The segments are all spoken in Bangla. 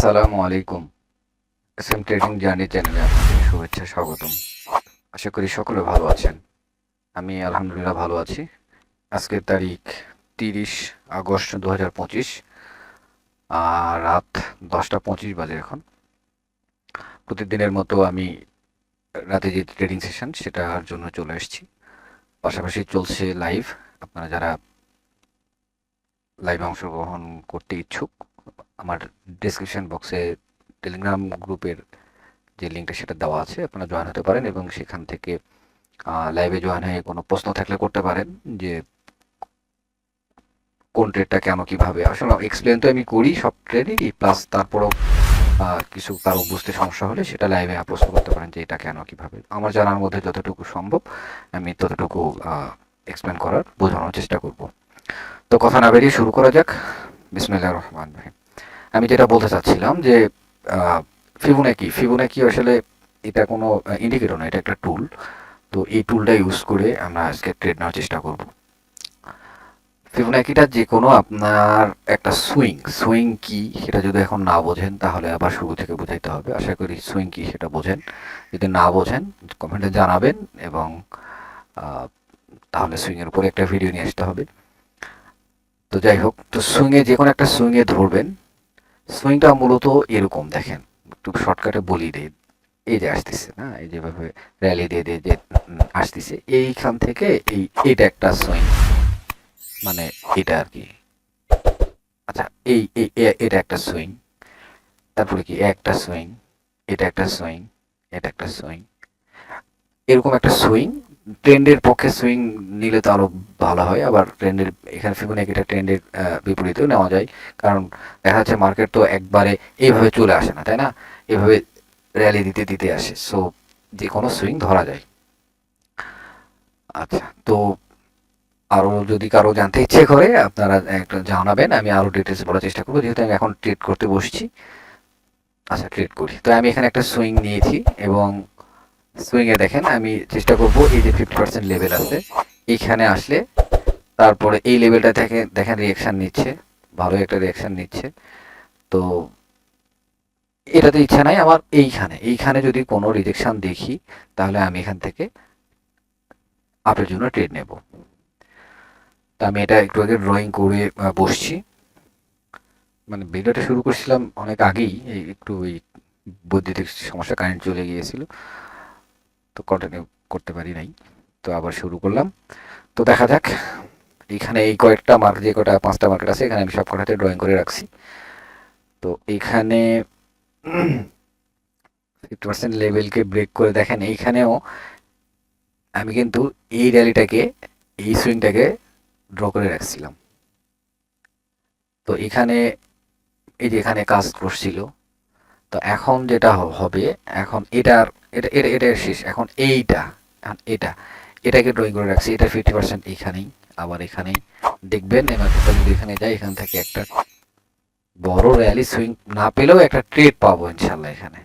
আসসালামু আলাইকুম। এস এম ট্রেডিং জার্নি চ্যানেলে আপনাদের শুভেচ্ছা, স্বাগতম। আশা করি সকলে ভালো আছেন। আমি আলহামদুলিল্লাহ ভালো আছি। আজকের তারিখ তিরিশ আগস্ট দু হাজার পঁচিশ রাত দশটা পঁচিশ বাজে এখন। প্রতিদিনের মতো আমি রাতে যে ট্রেডিং সেশন সেটার জন্য চলে এসেছি। পাশাপাশি চলছে লাইভ। আপনারা যারা লাইভে অংশগ্রহণ করতে ইচ্ছুক আমার ডিসক্রিপশন বক্সে টেলিগ্রাম গ্রুপের যে লিঙ্কটা সেটা দেওয়া আছে, আপনারা জয়েন হতে পারেন এবং সেখান থেকে লাইভে জয়েন হয়ে কোনো প্রশ্ন থাকলে করতে পারেন যে কোন ট্রেডটা কেন কীভাবে আসলে এক্সপ্লেন তো আমি করি, সব ট্রেডই প্লাস তারপরেও কিছু কারও বুঝতে সমস্যা হলে সেটা লাইভে প্রশ্ন করতে পারেন যে এটা কেন কীভাবে। আমার জানার মধ্যে যতটুকু সম্ভব, আমি ততটুকু এক্সপ্লেন করার বোঝানোর চেষ্টা করব। তো কথা না বেরিয়ে শুরু করা যাক। বিসমিল্লাহির রহমান রহিম। আমি যেটা বলতে চাচ্ছিলাম যে ফিবোনাকি ফিবোনাকি আসলে এটা কোনো ইন্ডিকেটর না এটা একটা টুল তো এই টুলটা ইউজ করে আমরা আজকে ট্রেড নেওয়ার চেষ্টা করব। ফিবোনাকিটা যে কোনো আপনার একটা সুইং সুইং কি সেটা যদি এখন না বোঝেন, তাহলে আবার শুরু থেকে বোঝাইতে হবে। আশা করি সুইং কি সেটা বোঝেন। যদি না বোঝেন কমেন্টে জানাবেন এবং তাহলে সুইংয়ের উপরে একটা ভিডিও নিয়ে আসতে হবে। তো যাই হোক, তো সুইংয়ে যে কোনো একটা সুইংয়ে ধরবেন। সুইংটা মূলত এরকম, দেখেন। একটু শর্টকাটে বলি দিই। এই যে আসতেছে, না? এই যেভাবে র্যালি দিয়ে দিয়ে যে আসতেছে, এইখান থেকে এই, এটা একটা সুইং মানে এটা আর কি। আচ্ছা এই- এটা একটা সুইং তারপরে কি? একটা সুইং এটা একটা সুইং এটা একটা সুইং এরকম একটা সুইং ট্রেন্ডের পক্ষে সুইং নিলে তো আরও ভালো হয়, আবার ট্রেন্ডের, এখানে ফিবোনাকিটা ট্রেন্ডের বিপরীতেও নেওয়া যায়। কারণ দেখা যাচ্ছে মার্কেট তো একবারে এইভাবে চলে আসে না, তাই না? এভাবে র্যালি দিতে দিতে আসে। সো যে কোনো সুইং ধরা যায়। আচ্ছা তো আরও যদি কারও জানতে ইচ্ছে করে, আপনারা একটা জানাবেন, আমি আরও ডিটেলস বলার চেষ্টা করব, যেহেতু আমি এখন ট্রেড করতে বসছি। আচ্ছা ট্রেড করি। তো আমি এখানে একটা সুইং নিয়েছি এবং সুইংয়ে দেখেন, আমি চেষ্টা করব এই যে ফিফটি পার্সেন্ট লেভেল আছে, এইখানে আসলে তারপরে এই লেভেলটা থেকে দেখেন রিয়াকশান নিচ্ছে, ভালো একটা রিয়াকশান নিচ্ছে। তো এটাতে ইচ্ছা নাই আমার এইখানে এইখানে যদি কোনো রিজেকশন দেখি, তাহলে আমি এখান থেকে আপের জন্য ট্রেড নেব। তো আমি এটা একটু আগে ড্রয়িং করে বসছি। মানে ভিডিওটা শুরু করছিলাম অনেক আগেই একটু ওই বৈদ্যুতিক সমস্যা কারেন্ট চলে গিয়েছিল। তো কন্টিনিউ করতে পারি নাই। তো আবার শুরু করলাম। তো দেখা যাক, এখানে এই কয়েকটা মার্ক যে কটা পাঁচটা মার্কেট আছে, এখানে আমি সব কটাতে ড্রয়িং করে রাখছি। তো এখানে ফিফটি পার্সেন্ট লেভেলকে ব্রেক করে দেখেন, এইখানেও আমি কিন্তু এই র্যালিটাকে এই সুইংটাকে ড্র করে রাখছিলাম। তো এখানে, এই যে এখানে কাজ করছিল। তো এখন যেটা হবে, এখন এটার এটা এটা এটা শেষ। এখন এইটা, এখন এটা। এটাকে ড্রয়িং করে রাখছি, এটা ফিফটি পার্সেন্ট এইখানেই আবার এখানেই। দেখবেন, এবার যদি এখানে যাই এখান থেকে একটা বড় র্যালি সুইং না পেলেও একটা ট্রেড পাবো ইনশাল্লাহ এখানে।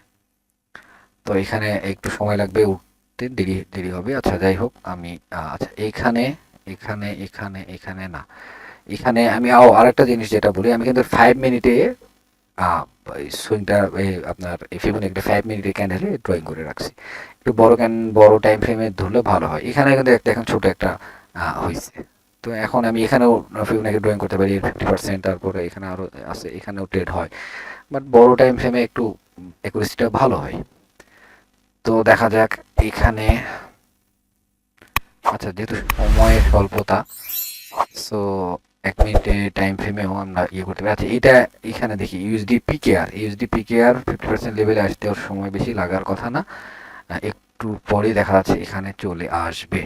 তো এখানে একটু সময় লাগবে, উঠতে দেরি দেরি হবে। আচ্ছা যাই হোক, আমি আচ্ছা এখানে এখানে এখানে এখানে না। এখানে আমি আরেকটা জিনিস যেটা বলি, আমি কিন্তু ফাইভ মিনিটে সুইংটা আপনার, এই ফিবোনাকি ফাইভ মিনিটে ক্যান্ডেলে ড্রয়িং করে রাখছি। একটু বড় ক্যান বড় টাইম ফ্রেমে ধরলে ভালো হয়। এখানে কিন্তু একটা এখন ছোট একটা হয়েছে তো এখন আমি এখানেও ফিবোনাকি ড্রয়িং করতে পারি ফিফটি পার্সেন্ট তারপরে এখানে আরও আছে, এখানেও ট্রেড হয়। বাট বড় টাইম ফ্রেমে একটু অ্যাকুরেসিটা ভালো হয়। তো দেখা যাক, এখানে আচ্ছা যেহেতু সময়ের স্বল্পতা সো এক মিনিটে টাইম ফ্রেমেও আমরা ইয়ে করতে পারি। আচ্ছা এটা এখানে দেখি USD PKR USD PKR fifty percent লেভেলে আসতে ওর সময় বেশি লাগার কথা না। একটু পরে দেখা যাচ্ছে এখানে চলে আসবে।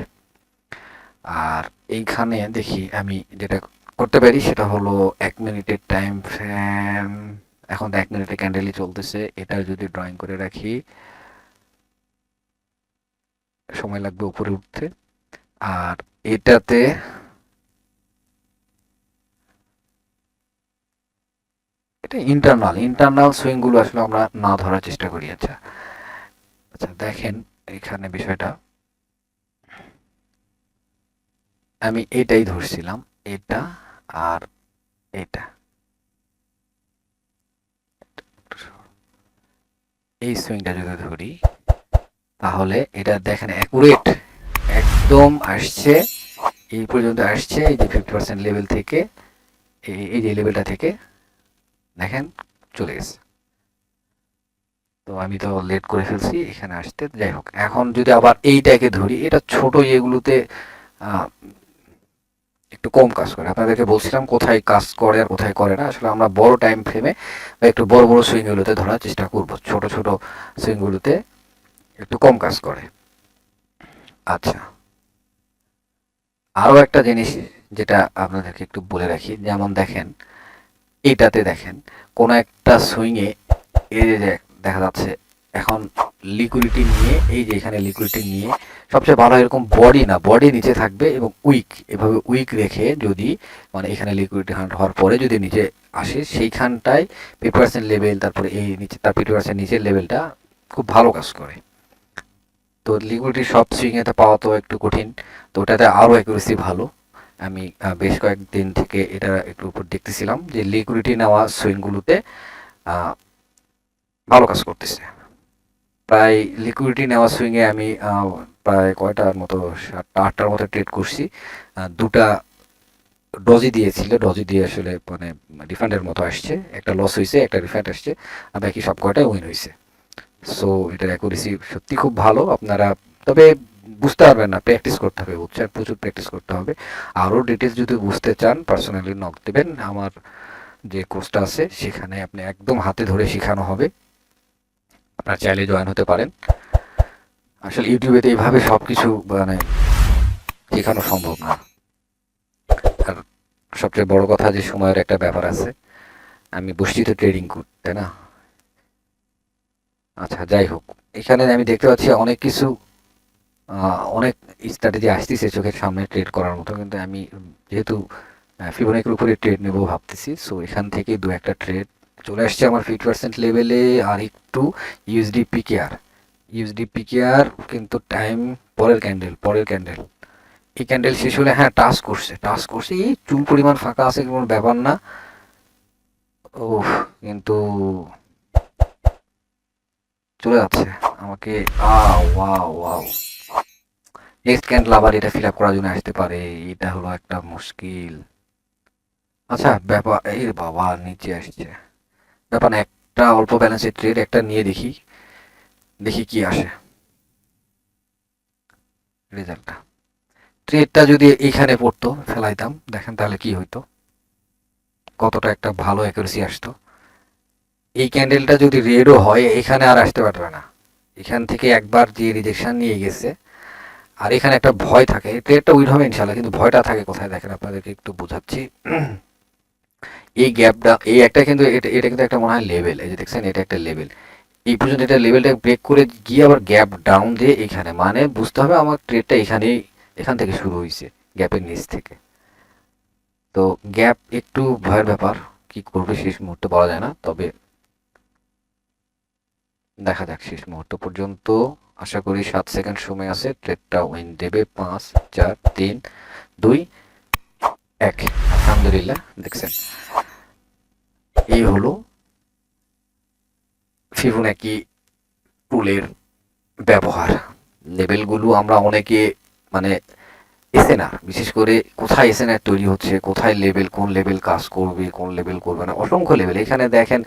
আর এইখানে দেখি আমি যেটা করতে পারি, সেটা হলো এক মিনিটের টাইম ফ্রেম এখন এক মিনিটে ক্যান্ডেলই চলতেছে। এটা যদি ড্রয়িং করে রাখি, সময় লাগবে উপরে উঠতে। আর এটাতে এটা ইন্টারনাল ইন্টারনাল সুইংগুলো আসলে আমরা না ধরার চেষ্টা করি আচ্ছা। আচ্ছা দেখেন এখানে বিষয়টা। আমি এটাই ধরছিলাম, এটা আর এটা। এই সুইংটা যদি ধরি, তাহলে এটা দেখেন অ্যাকুরেট একদম আসছে, এই পর্যন্ত আসছে, এই যে ফিফটি পার্সেন্ট লেভেল থেকে, এই যে লেভেলটা থেকে। দেখেন, চলে গেছে। তো আমি তো লেট করে ফেলছি, এখানে আসতে যাই হোক। এখন যদি আবার এইটাকে ধরি, এটা ছোট ইয়েগুলোতে একটু কম কাজ করে। আপনাদেরকে বলছিলাম কোথায় কাজ করে আর কোথায় করে না। আসলে আমরা বড় টাইম ফ্রেমে বা একটু বড় বড় সুইংগুলোতে ধরার চেষ্টা করব। ছোট ছোট সুইংগুলোতে একটু কম কাজ করে। আচ্ছা। আরও একটা জিনিস যেটা আপনাদেরকে একটু বলে রাখি। যেমন দেখেন এইটাতে দেখেন, কোনো একটা সুইংয়ে এই যে যে দেখা যাচ্ছে, এখন লিকুইডিটি নিয়ে, এই যে এখানে লিকুইডিটি নিয়ে সবচেয়ে ভালো এরকম বডি না বডি নিচে থাকবে এবং উইক এভাবে উইক রেখে যদি মানে এখানে লিকুইডিটি হান্ট হওয়ার পরে যদি নিচে আসে, সেইখানটায় ফিফটি পার্সেন্ট লেভেল তারপরে এই নিচে, তার ফিফটি পার্সেন্ট নিচের লেভেলটা খুব ভালো কাজ করে। তো লিকুইডিটি সব সুইংয়েতে পাওয়া তো একটু কঠিন, তো ওটাতে আরও অ্যাকুরেসি ভালো। আমি বেশ কয়েকদিন থেকে এটা একটু উপর দেখতেছিলাম যে লিকুইডিটি নেওয়া সুইংগুলোতে ভালো কাজ করতেছে। প্রায় লিকুইডিটি নেওয়া সুইংয়ে আমি প্রায় কয়টার মতো, সাতটা, আটটার মতো ট্রেড করছি। দুটা ডজি দিয়েছিল ডজি দিয়ে আসলে মানে রিফান্ডের মতো আসছে। একটা লস হয়েছে একটা রিফান্ড আসছে, আর বাকি সব কয়টাই উইন হয়েছে সো এটার অ্যাকুরেসি সত্যি খুব ভালো, আপনারা, তবে বুঝতে পারবেন না প্র্যাকটিস করতে হবে বুঝছেন প্রচুর প্র্যাকটিস করতে হবে। আরও ডিটেলস যদি বুঝতে চান পার্সোনালি নক দেবেন। আমার যে কোর্সটা আছে, সেখানে আপনি একদম হাতে ধরে শেখানো হবে। আপনার চাইলে জয়েন হতে পারেন। আসলে ইউটিউবে এইভাবে সব কিছু মানে শেখানো সম্ভব না। আর সবচেয়ে বড় কথা যে সময়ের একটা ব্যাপার আছে, আমি বসছি তো ট্রেডিং করতে না? আচ্ছা যাই হোক। এখানে আমি দেখতে পাচ্ছি অনেক কিছু অনেক স্ট্র্যাটেজি আসতেছে চোখের সামনে ট্রেড করার মতো, কিন্তু আমি যেহেতু ফিবোনাকির উপরে ট্রেড নেব ভাবতেছি সো এখান থেকে দু একটা ট্রেড চলে আসছে আমার ফিফটি পার্সেন্ট লেভেলে আর একটু ইউএসডি পিকেআর ইউএসডি পিকেআর কিন্তু টাইম পরের ক্যান্ডেল পরের ক্যান্ডেল এই ক্যান্ডেল শেষ হলে হ্যাঁ টাচ করছে টাচ করছে, এই চুল পরিমাণ ফাঁকা আছে, কোনো ব্যাপার না। ও কিন্তু চলে যাচ্ছে, আমাকে ah wow wow next candle আবার এটা ফিল আপ করার জন্য আসতে পারে। এটা হলো একটা মুশকিল। আচ্ছা ব্যাপার, এই বাবা, নিচে আসছে। ব্যাপার একটা অল্প ব্যালেন্সের ট্রেড একটা নিয়ে দেখি। দেখি কি আসে। রেজাল্টটা ট্রেডটা যদি এইখানে পড়তো, ফেলাইতাম, দেখেন তাহলে কি হইতো? কতটা একটা ভালো অ্যাকুরেসি আসতো। এই ক্যান্ডেলটা যদি রেডও হয়, এখানে আর আসতে পারবে না। এখান থেকে একবার যে রিজেকশন নিয়ে গেছে আর এখানে একটা ভয় থাকে। ট্রেডটা উইন হবে ইনশাল্লাহ কিন্তু ভয়টা থাকে কোথায় দেখেন আপনাদেরকে একটু বোঝাচ্ছি। এই গ্যাপটা, এই একটা কিন্তু এটা এটা কিন্তু একটা মনে হয় লেভেল। এই যে দেখছেন, এটা একটা লেভেল। এই পর্যন্ত এটা লেভেলটা ব্রেক করে গিয়ে আবার গ্যাপ ডাউন দিয়ে এখানে মানে বুঝতে হবে আমার ট্রেডটা এখানেই, এখান থেকে শুরু হয়েছে গ্যাপের নিচ থেকে। তো গ্যাপ একটু ভয়ের ব্যাপার, কি করবে শেষ মুহূর্তে বলা যায় না, তবে দেখা যাক শেষ মুহূর্ত পর্যন্ত আশা করি সাত সেকেন্ড সময় আছে। ট্রেডটা উইন দেবে পাঁচ, চার, তিন, দুই, এক। আলহামদুলিল্লাহ, দেখছেন? এই হলো ফিবোনাকি টুলের ব্যবহার। লেভেলগুলো আমরা অনেকে মানে এসএনআর বিশেষ করে কোথায় এসএনআর তৈরি হচ্ছে, কোথায় লেভেল কোন লেভেল কাজ করবে, কোন লেভেল করবে না। অসংখ্য লেভেল এখানে দেখেন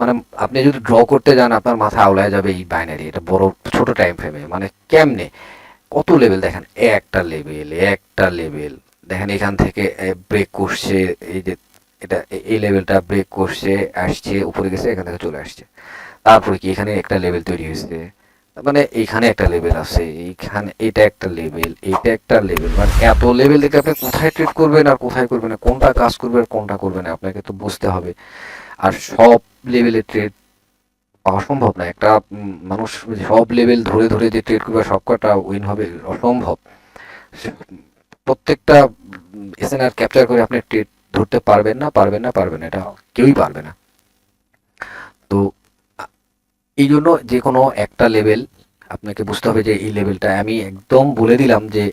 মানে আপনি যদি ড্র করতে যান, আপনার মাথা আওলায় যাবে এই বাইনারি এটা বড় ছোট টাইম ফ্রেমে মানে কেমনে? কত লেভেল দেখেন, একটা লেভেল একটা লেভেল দেখেন, এখান থেকে ব্রেক করছে, এই যে, এটা এই লেভেলটা ব্রেক করছে, আসছে, উপরে গেছে, এখান থেকে চলে আসছে। তারপরে কি, এখানে একটা লেভেল তৈরি হয়েছে। মানে এইখানে একটা লেভেল আছে, এইখানে এটা একটা লেভেল এইটা একটা লেভেল মানে এত লেভেল থেকে আপনি কোথায় ট্রেড করবেন আর কোথায় করবেন কোনটা কাজ করবে আর কোনটা করবেন আপনাকে তো বুঝতে হবে। আর সব লেভেলের ট্রেড পাওয়া সম্ভব না। একটা মানুষ সব লেভেল ধরে ধরে যে ট্রেড করবে সব কটা উইন হবে, অসম্ভব। প্রত্যেকটা এসএনআর ক্যাপচার করে আপনি ট্রেড ধরতে পারবেন না পারবেন না, পারবেন এটা কেউই পারবে না। তো, এই জন্য যে কোনো একটা লেভেল আপনাকে বুঝতে হবে যে এই লেভেলটা আমি একদম বলে দিলাম যে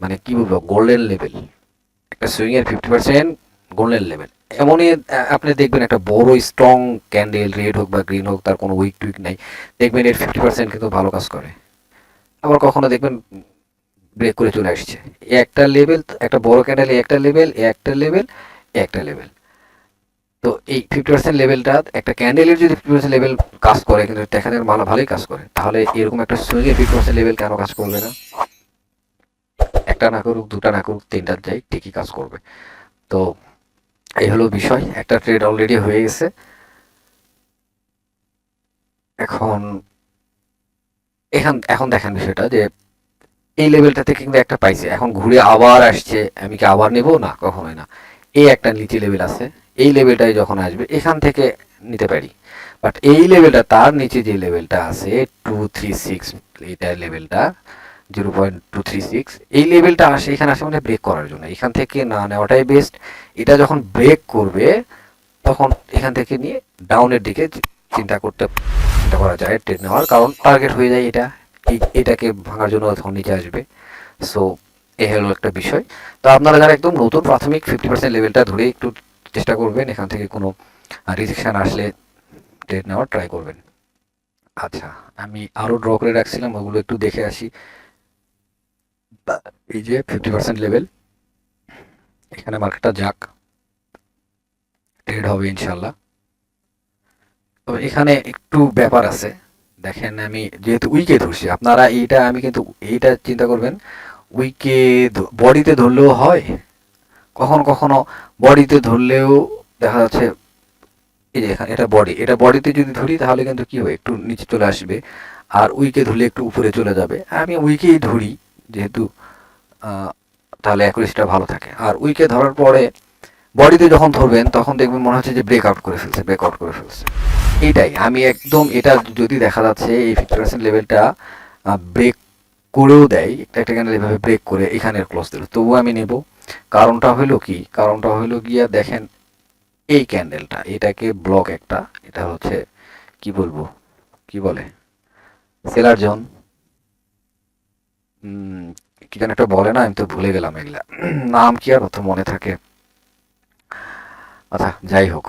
মানে কি বলব গোল্ডেন লেভেল একটা সুইং এর ফিফটি পার্সেন্ট গোল্ডেন লেভেল এমনই আপনি দেখবেন একটা বড় স্ট্রং ক্যান্ডেল রেড হোক বা গ্রিন হোক, তার কোনো উইক টুইক নাই। দেখবেন এর ফিফটি পার্সেন্ট কিন্তু ভালো কাজ করে। আবার কখনো দেখবেন ব্রেক করে চলে আসছে। একটা লেভেল একটা বড় ক্যান্ডেল একটা লেভেল একটা লেভেল একটা লেভেল তো এই ফিফটি পার্সেন্ট লেভেলটা একটা ক্যান্ডেলের যদি ফিফটি পার্সেন্ট লেভেল কাজ করে, কিন্তু দেখা যায় ভালো ভালোই কাজ করে। তাহলে এরকম একটা সুইংয়ের ফিফটি পার্সেন্ট লেভেল কেন কাজ করবে না? একটা না করুক, দুটা না করুক, তিনটার যাই ঠিকই কাজ করবে। তো এই হলো বিষয়, একটা ট্রেড অলরেডি হয়ে গেছে। এখন, এখান, এখন দেখেন বিষয়টা যে, এই লেভেলটা থেকে কিন্তু একটা পাইছে, এখন ঘুরে আবার আসছে, আমি কি আবার নেব? না, কখনোই না। এই একটা নিচে লেভেল আছে, এই লেভেলটাই যখন আসবে, এখান থেকে নিতে পারি। বাট এই লেভেলটা তার নিচে যে লেভেলটা আছে টু থ্রি সিক্স এটা লেভেলটা zero point two three six এই লেভেলটা আসে, এখানে আসে মানে ব্রেক করার জন্য। এখান থেকে না নেওয়াটাই বেস্ট এটা যখন ব্রেক করবে, তখন এখান থেকে নিয়ে ডাউনের দিকে চিন্তা করতে, চিন্তা করা যায় ট্রেড নেওয়ার। কারণ টার্গেট হয়ে যায় এটা। এটাকে ভাঙার জন্য তখন নিচে আসবে। সো এ হলো একটা বিষয়। তো আপনারা যারা একদম নতুন প্রাথমিক ফিফটি পার্সেন্ট লেভেলটা ধরে একটু চেষ্টা করবেন, এখান থেকে কোনো রিজেকশন আসলে ট্রেড নেওয়ার ট্রাই করবেন। আচ্ছা আমি আরও ড্র করে রাখছিলাম, ওগুলো একটু দেখে আসি। এই যে ফিফটি পার্সেন্ট লেভেল এখানে মার্কেটটা যাক। ট্রেড হবে ইনশাল্লাহ তো এখানে একটু ব্যাপার আছে। দেখেন আমি যেহেতু উইকে ধরছি, আপনারা এইটা আমি কিন্তু এইটা চিন্তা করবেন উইকে বডিতে ধরলেও হয়, কখনো কখনো বডিতে ধরলেও দেখা যাচ্ছে, এই যে এখানে এটা বডি এটা বডিতে যদি ধরি তাহলে কিন্তু কি হবে একটু নিচে চলে আসবে, আর উইকে ধরলে একটু উপরে চলে যাবে। আমি উইকেই ধরি যেহেতু তাহলে অ্যাকুরেসিটা ভালো থাকে। আর উইকে ধরার পরে বডিতে যখন ধরবেন, তখন দেখবেন মনে হচ্ছে যে ব্রেক আউট করে ফেলছে ব্রেক আউট করে ফেলছে। এইটাই, আমি একদম এটা যদি দেখা যাচ্ছে, এই ফিফটি পার্সেন্ট লেভেলটা ব্রেক করেও দেয়, একটা ক্যান্ডেল এভাবে ব্রেক করে এখানের ক্লোজ দিল। তবুও আমি নেব। কারণটা হলো কি? কারণটা হলো গিয়া দেখেন, এই ক্যান্ডেলটা এটাকে ব্লক একটা, এটা হচ্ছে, কি বলব? কি বলে? Seller zone. কি যেন একটা বলে না, আমি তো ভুলে গেলাম এগুলা। নাম কি আর অত মনে থাকে? আচ্ছা যাই হোক।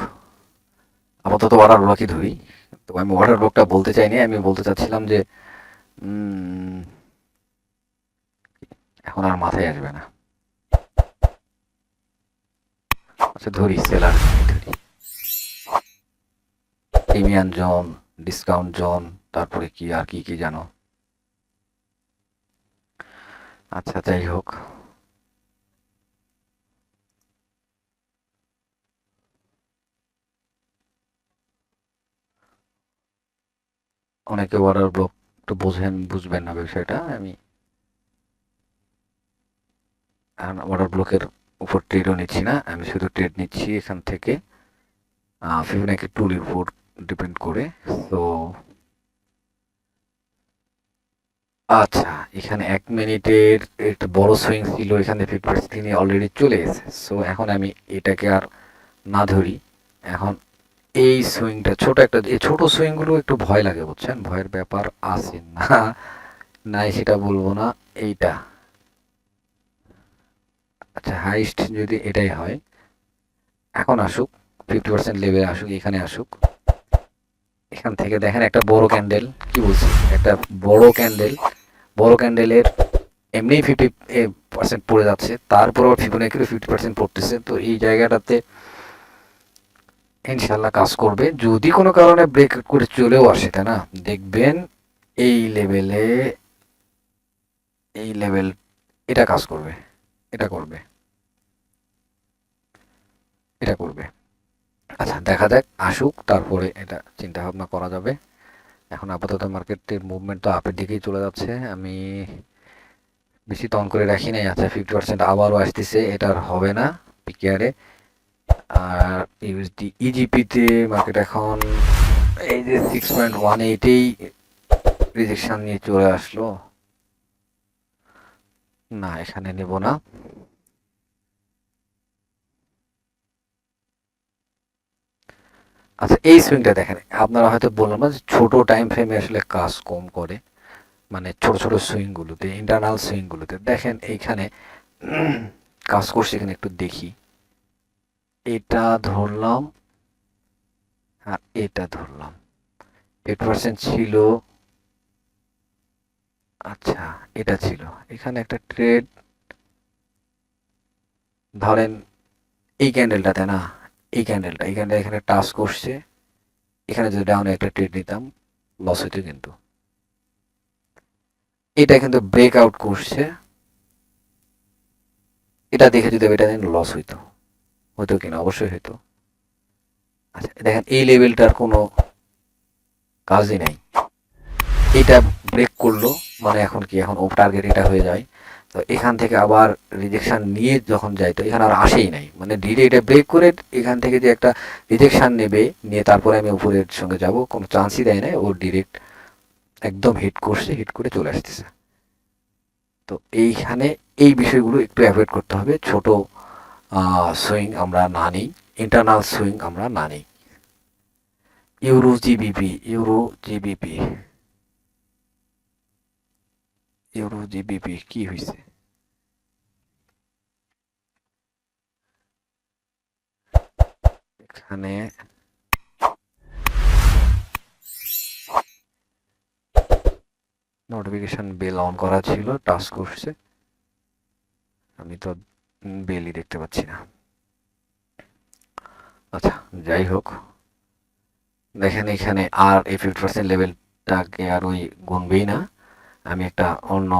আপাতত ওয়াটার ব্লকই ধরি? তো আমি ওয়াটার ব্লকটা বলতে চাইনি, আমি বলতে চাচ্ছিলাম যে এখন আর মাথায় আসবে না। আচ্ছা ধরি, সেলার ধরি। প্রিমিয়াম জোন, ডিসকাউন্ট জোন, তারপরে কি আর কি কি জানো? আচ্ছা যাই হোক। অনেকে ওয়াটার ব্লক একটু বোঝেন, বুঝবেন না বিষয়টা, আমি ওয়াটার ব্লকের উপর ট্রেডও নিচ্ছি না, আমি শুধু ট্রেড নিচ্ছি এখান থেকে। ফিফিনাকি টুলের উপর ডিপেন্ড করে তো আচ্ছা এখানে এক মিনিটের একটা বড় সুইং ছিল, এখানে পার্সেন্ট তিনি অলরেডি চলে গেছে সো এখন আমি এটাকে আর না ধরি। এখন এই সুইংটা ছোট একটা, এই ছোট সুইংগুলো একটু ভয় লাগে, বুঝছেন? ভয়ের ব্যাপার আছে না? নাই সেটা বলব না, এইটা। আচ্ছা হাইস্ট যদি এটাই হয়, এখন আসুক ফিফটি পার্সেন্ট লেভেলে আসুক, এখানে আসুক। এখান থেকে দেখেন একটা বড় ক্যান্ডেল কি বলছি? একটা বড় ক্যান্ডেল বড় ক্যান্ডেলের এমনি ফিফটি পার্সেন্ট পড়ে যাচ্ছে। তারপর ফিবোনাকিরও ফিফটি পার্সেন্ট পড়তেছে। তো এই জায়গাটাতে ইনশাল্লাহ কাজ করবে। যদি কোনো কারণে ব্রেক করে চলেও আসে, তাই না? দেখবেন এই লেভেলে এই লেভেল এটা কাজ করবে। এটা করবে। এটা করবে। আচ্ছা দেখা যাক, আসুক, তারপরে এটা চিন্তা ভাবনা করা যাবে। এখন আপাতত মার্কেটের মুভমেন্ট তো আপের দিকেই চলে যাচ্ছে। আমি বেশি তন করে রাখি নাই আচ্ছা ফিফটি পার্সেন্ট আবারও আসতেছে এটা আর হবে না পিকেআরে আর ইউএসডি ইজিপিতে মার্কেট এখন এই যে সিক্স পয়েন্ট ওয়ান এইটেই রিজেকশন নিয়ে চলে আসলো। না, এখানে নেব না। আচ্ছা এই সুইংটা দেখেন। আপনারা হয়তো বললাম না যে ছোট টাইম ফ্রেমে আসলে কাজ কম করে মানে ছোট ছোট সুইংগুলোতে ইন্টারনাল সুইংগুলোতে দেখেন, এইখানে কাজ করছে, এখানে একটু দেখি। এটা ধরলাম, আর এটা ধরলাম। এইট পার্সেন্ট ছিল। আচ্ছা এটা ছিল। এখানে একটা ট্রেড ধরেন এই ক্যান্ডেলটাতে না এই ক্যান্ডেলটা এই ক্যান্ডেল এখানে টাচ করছে। এখানে যদি ডাউনে একটা ট্রেড নিতাম লস হইতো কিন্তু। এটা কিন্তু ব্রেক আউট করছে। এটা দেখে যদি এটা লস হইতো। হইতো কিনা? অবশ্যই হইতো। আচ্ছা দেখেন, এই লেভেলটার কোনো কাজই নাই। এটা ব্রেক করল মানে এখন কি? এখন ও টার্গেট এটা হয়ে যায়। তো এখান থেকে আবার রিজেকশান নিয়ে যখন যাই তো এখানে আর আসেই নাই। মানে ডিরে এটা ব্রেক করে এখান থেকে যে একটা রিজেকশান নেবে, নিয়ে তারপরে আমি উপরের সঙ্গে যাব, কোনো চান্সই দেয় না ও ডিরেক্ট একদম হিট করছে হিট করে চলে আসতেছে। তো এইখানে এই বিষয়গুলো একটু অ্যাভয়েড করতে হবে। ছোট সুইং আমরা না নিই ইন্টারনাল সুইং আমরা না নিই। Euro GBP euro GBP euro GBP কি হয়েছে এখানে নোটিফিকেশন বেল অন করা ছিল টাচ করছে আমি তো বেলই দেখতে পাচ্ছি না। আচ্ছা যাই হোক। দেখেন এখানে আর এই ফিফটি পার্সেন্ট লেভেলটাকে আর ওই গুনবেই না। আমি একটা অন্য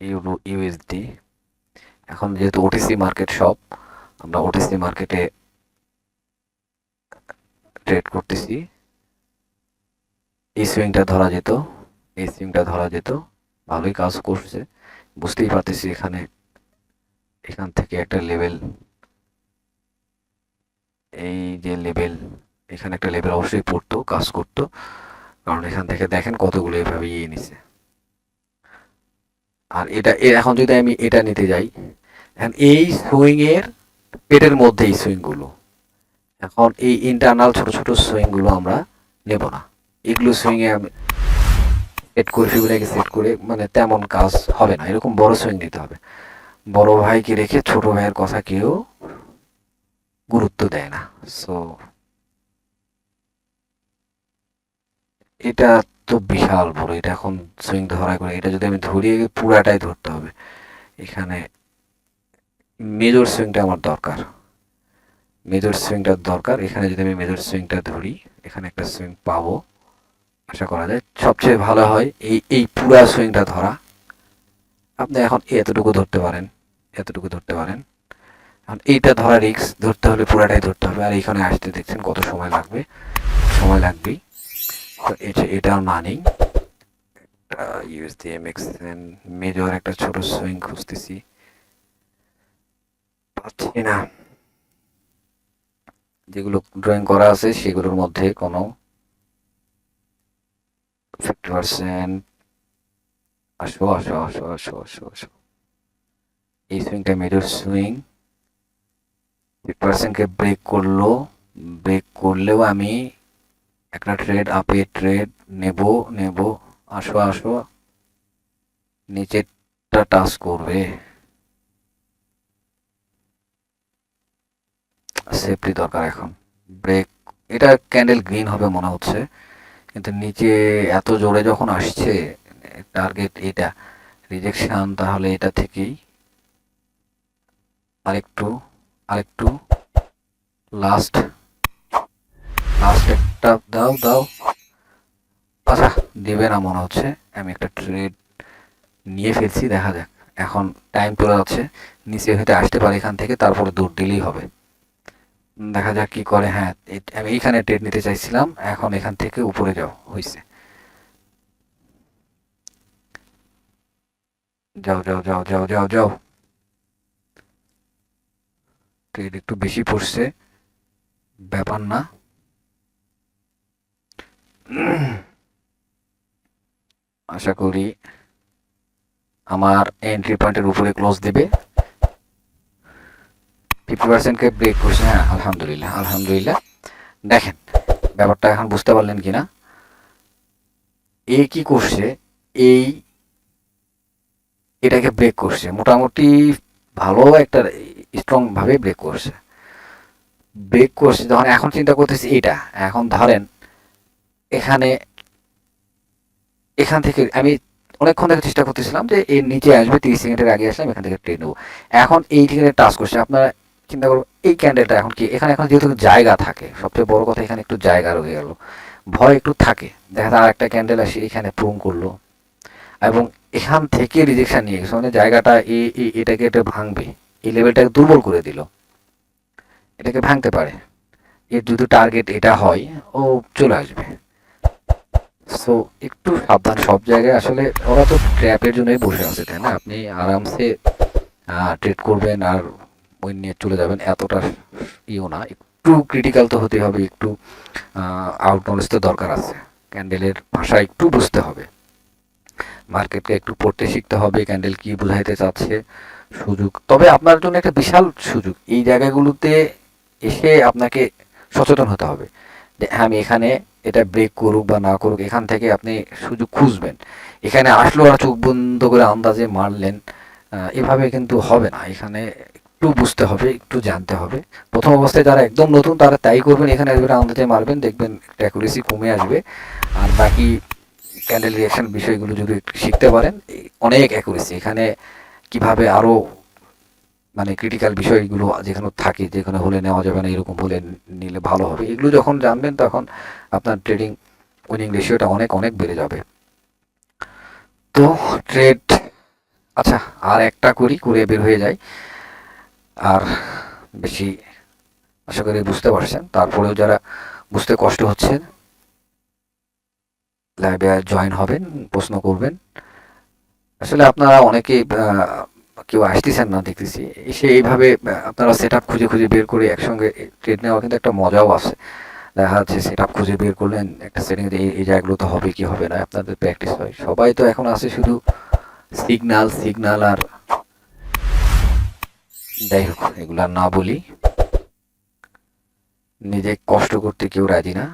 ইউরো ইউএসডি এখন যেহেতু ওটিসি মার্কেট সব আমরা ওটিসি মার্কেটে ট্রেড করতেছি। এই সুইংটা ধরা যেত, এই সুইংটা ধরা যেত। ভালোই কাজ করছে। বুঝতেই পারতেছি এখানে, এখান থেকে একটা লেভেল এই যে লেভেল এখানে একটা লেভেল অবশ্যই পড়তো, কাজ করতো। কারণ এখান থেকে দেখেন কতগুলো এভাবে ইয়ে নিছে। আর এটা এখন যদি আমি এটা নিতে যাই, এখন এই সুইং এর পেটের মধ্যে এই সুইংগুলো, এখন এই ইন্টারনাল ছোট ছোট সুইংগুলো আমরা নেব না। এগুলো সুইং এ আমি সেট করে ফিগুলাকে সেট করে মানে তেমন কাজ হবে না। এরকম বড় সুইং দিতে হবে। বড় ভাইকে রেখে ছোট ভাইয়ের কথা কেউ গুরুত্ব দেয় না। সো এটা তো বিশাল বড়, এটা এখন সুইং ধরা করে, এটা যদি আমি ধরিয়ে পুরাটাই ধরতে হবে। এখানে মেজর সুইংটা আমার দরকার। মেজর সুইংটা দরকার। এখানে যদি আমি মেজর সুইংটা ধরি, এখানে একটা সুইং পাবো। আশা করা যায় সবচেয়ে ভালো হয় এই এই পুরা সুইংটা ধরা। আপনি এখন এতটুকু ধরতে পারেন, এতটুকু ধরতে পারেন। এখন এইটা ধরা রিক্স ধরতে হলে পুরাটাই ধরতে হবে। আর এখানে আসতে দেখছেন কত সময় লাগবে। সময় লাগবেই। তো এটা একটা ইউএসডি এমএক্স মেজর একটা ছোট সুইং খুঁজতেছি। পাচ্ছি না। যেগুলো ড্রয়িং করা আছে সেগুলোর মধ্যে কোনো ফিফটি পার্সেন্ট আসো আসো আসো আসো আসো আসো। এই সুইংটা মেজর সুইং ফিফটি পার্সেন্টকে ব্রেক করল ব্রেক করলেও আমি একটা ট্রেড আপে ট্রেড নেব নেব, আসো আসো, নিচেরটা টাচ করবে। সেফটি দরকার এখন। ব্রেক এটা ক্যান্ডেল গ্রিন হবে মনে হচ্ছে, কিন্তু নিচে এত জোরে যখন আসছে টার্গেট এটা রিজেকশন তাহলে এটা থেকেই আরেকটু আরেকটু লাস্ট লাস্ট দাও দাও। আচ্ছা দেবে না মনে হচ্ছে। আমি একটা ট্রেড নিয়ে ফেলছি, দেখা যাক। এখন টাইম চলে যাচ্ছে। নিচে হয়তো আসতে পারে এখান থেকে, তারপরে দূর দিলেই হবে। দেখা যাক কি করে হ্যাঁ আমি এইখানে ট্রেড নিতে চাইছিলাম। এখন এখান থেকে উপরে যাও হয়েছে যাও যাও যাও যাও যাও যাও। ট্রেড একটু বেশি পড়ছে। ব্যাপার না। আশা করি আমার এন্ট্রি পয়েন্টের উপরে ক্লোজ দেবে। ফিফটি পার্সেন্টকে ব্রেক করছে হ্যাঁ আলহামদুলিল্লাহ আলহামদুলিল্লাহ। দেখেন, ব্যাপারটা এখন বুঝতে পারলেন কি না এ কি করছে? এই এটাকে ব্রেক করছে। মোটামুটি ভালো একটা স্ট্রং ভাবে ব্রেক করছে। ব্রেক করছে যখন এখন চিন্তা করতেছি এটা এখন ধরেন এখানে, এখান থেকে আমি অনেকক্ষণ থেকে চেষ্টা করতেছিলাম যে এর নিচে আসবে, তিরিশ সেকেন্ডের আগে আসলাম এখান থেকে ট্রেন নেব। এখন এই ঠিকানে টাচ করছে, আপনারা চিন্তা করব এই ক্যান্ডেলটা এখন কি? এখানে এখন যেহেতু জায়গা থাকে, সবচেয়ে বড় কথা এখানে একটু জায়গা রয়ে গেল। ভয় একটু থাকে, দেখা যায় আর একটা ক্যান্ডেল আসে এখানে প্রুম করল। এবং এখান থেকে রিজেকশন নিয়ে গেছে মানে জায়গাটা এ- এটাকে এটা ভাঙবে, এই লেভেলটাকে দুর্বল করে দিল। এটাকে ভাঙতে পারে। এর যদি টার্গেট এটা হয়, ও চলে আসবে। সো একটু সাবধান। সব জায়গায় আসলে ওরা তো ট্র্যাপের জন্যই বসে আছে তাই না? আপনি আরামসে ট্রেড করবেন আর ওই নিয়ে চলে যাবেন। এতটা ইও না। একটু ক্রিটিক্যাল তো হতে হবে একটু আউট নলেজ তো দরকার আছে। ক্যান্ডেলের ভাষা একটু বুঝতে হবে। মার্কেটকে একটু পড়তে শিখতে হবে ক্যান্ডেল কি বোঝাইতে চাচ্ছে সুযোগ। তবে আপনার জন্য একটা বিশাল সুযোগ। এই জায়গাগুলোতে এসে আপনাকে সচেতন হতে হবে যে হ্যাঁ, আমি এখানে এটা ব্রেক করুক বা না করুক, এখান থেকে আপনি সুযোগ খুঁজবেন। এখানে আসলো আর চোখ বন্ধ করে আন্দাজে মারলেন এভাবে কিন্তু হবে না। এখানে একটু বুঝতে হবে, একটু জানতে হবে। প্রথম অবস্থায় যারা একদম নতুন, তারা তাই করবেন। এখানে একবারে আন্দাজে মারবেন, দেখবেন অ্যাকুরেসি কমে আসবে। আর বাকি ক্যান্ডেল রিয়াকশন বিষয়গুলো যদি শিখতে পারেন অনেক অ্যাকুরেসি এখানে কীভাবে আরও মানে ক্রিটিক্যাল বিষয়গুলো যেখানে থাকে, যেখানে হলে নেওয়া যাবে না, এরকম হলে নিলে ভালো হবে। এগুলো যখন জানবেন, তখন আপনার ট্রেডিং উইনিং রেশিওটা অনেক অনেক বেড়ে যাবে। তো ট্রেড আচ্ছা আর একটা করি করে বের হয়ে যায় আর বেশি আশা করি বুঝতে পারছেন। তারপরেও যারা বুঝতে কষ্ট হচ্ছে লাইভে জয়েন হবেন প্রশ্ন করবেন। আসলে আপনারা অনেকেই আহ, কেউ আসতেছেন না দেখতেছি। এসে এইভাবে আপনারা সেট খুঁজে খুঁজে বের করে একসঙ্গে ট্রেড নেওয়া কিন্তু একটা মজাও আছে। দেখা যাচ্ছে সেট আপ খুঁজে বের করলেন একটা সেটিং এই এই জায়গাগুলো তো হবে কি হবে না, আপনাদের প্র্যাকটিস হয়। সবাই তো এখন আছে শুধু সিগনাল সিগনাল আর যাই হোক, এগুলা না বলি। নিজে কষ্ট করতে কেউ রাজি না।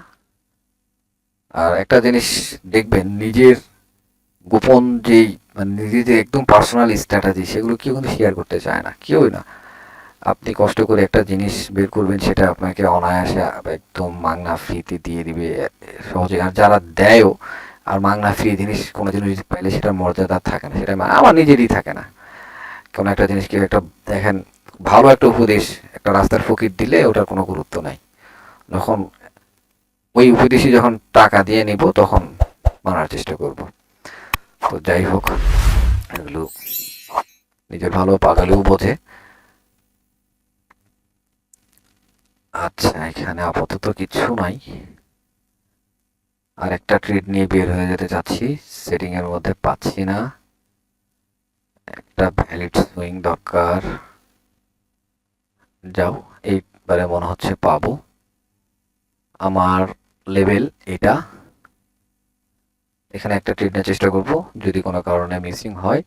আর একটা জিনিস দেখবেন, নিজের গোপন যেই মানে নিজের যে একদম পার্সোনাল স্ট্র্যাটেজি সেগুলো কেউ কিন্তু শেয়ার করতে চায় না, কেউই না। আপনি কষ্ট করে একটা জিনিস বের করবেন, সেটা আপনাকে অনায়াসে একদম মাংনা ফ্রিতে দিয়ে দিবে, সহজে। আর যারা দেয়ও, আর মাংনা ফ্রি জিনিস কোনো জিনিস যদি পাইলে সেটার মর্যাদা থাকে না। সেটা আমার নিজেরই থাকে না। কোনো একটা জিনিস কেউ একটা, দেখেন, ভালো একটা উপদেশ, একটা রাস্তার ফকির দিলে ওটার কোনো গুরুত্ব নাই। যখন ওই উপদেশই যখন টাকা দিয়ে নিব, তখন মানার চেষ্টা করব। তো যাই হোক, এগুলো নিজের ভালো পাগালেও বোঝে। আচ্ছা এখানে আপাতত কিছু নাই। আর একটা ট্রেড নিয়ে বের হয়ে যেতে চাচ্ছি। সেটিং এর মধ্যে পাচ্ছি না। একটা ভ্যালিড সুইং দরকার। যাও, এইবারে মনে হচ্ছে পাবো। আমার লেভেল এটা। এখানে একটা ট্রেড নেওয়ার চেষ্টা করব, যদি কোনো কারণে মিসিং হয়।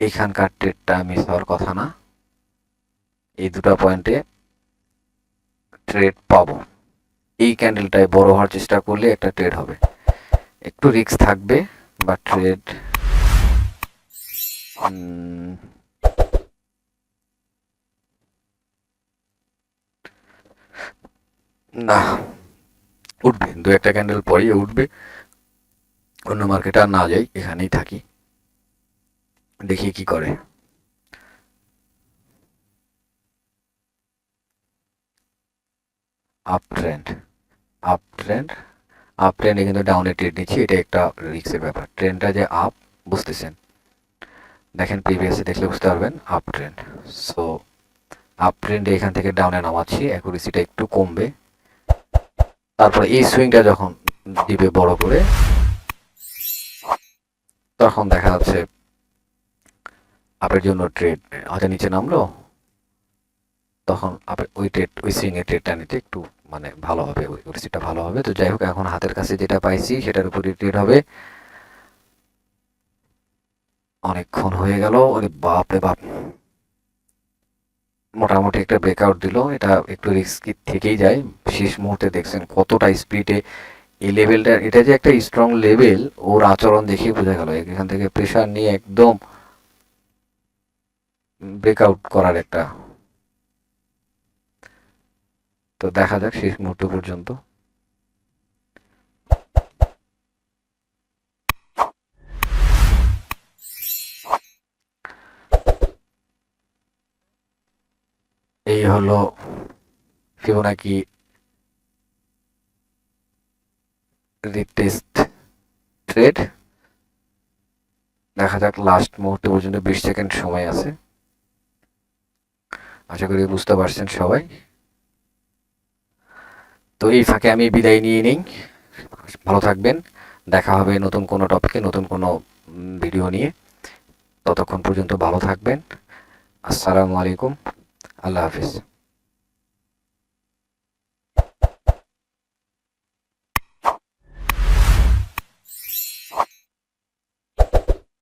এখানকার ট্রেডটা মিস হওয়ার কথা না। এই দুটো পয়েন্টে ট্রেড পাবো। এই ক্যান্ডেলটায় বড় হওয়ার চেষ্টা করলে একটা ট্রেড হবে। একটু রিস্ক থাকবে বা ট্রেড না, উঠবে। দু একটা ক্যান্ডেল পরেই উঠবে। অন্য মার্কেটে আর না যাই, এখানেই থাকি। দেখি কি করে। আপ ট্রেন্ড আপ ট্রেন্ড কিন্তু ডাউনে ট্রেড নিচ্ছি, এটা একটা রিক্সের ব্যাপার। ট্রেন্ডটা যে আপ বুঝতেছেন? দেখেন প্রিভিয়াসে দেখলে বুঝতে পারবেন আপ ট্রেন্ড সো আপ ট্রেন্ডে এখান থেকে ডাউনে নামাচ্ছি অ্যাকুরেসিটা একটু কমবে। তারপরে এই সুইংটা যখন দিবে বড় করে, তখন দেখা যাচ্ছে আপের জন্য ট্রেড হয়তো নিচে নামলো, তখন আপের ওই ট্রেড ওই সুইং এর ট্রেডটা নিতে একটু মানে ভালো হবে, ওই রিসিটটা ভালো হবে। তো যাই হোক, এখন হাতের কাছে যেটা পাইছি, সেটার উপরে ট্রেড হবে। অনেকক্ষণ হয়ে গেল, ওরে বাপ রে বাপ। মোটামুটি একটা ব্রেকআউট দিল, এটা একটু রিস্কি থেকেই যায়। শেষ মুহূর্তে দেখছেন কতটা স্পিডে এই লেভেলটা এটা যে একটা স্ট্রং লেভেল ওর আচরণ দেখেই বোঝা গেল। এখান থেকে প্রেশার নিয়ে একদম ব্রেকআউট করার একটা তো দেখা যাক শেষ মুহূর্ত পর্যন্ত। এই হলো ফিবোনাকি রিটেস্ট ট্রেড। দেখা যাক লাস্ট মুহূর্তে পর্যন্ত বিশ সেকেন্ড সময় আছে। আশা করি বুঝতে পারছেন সবাই। তো এই ফাঁকে আমি বিদায় নিয়ে নিই। ভালো থাকবেন। দেখা হবে নতুন কোনো টপিকে, নতুন কোনো ভিডিও নিয়ে। ততক্ষণ পর্যন্ত ভালো থাকবেন। আসসালামু আলাইকুম। আল্লাহ হাফিজ।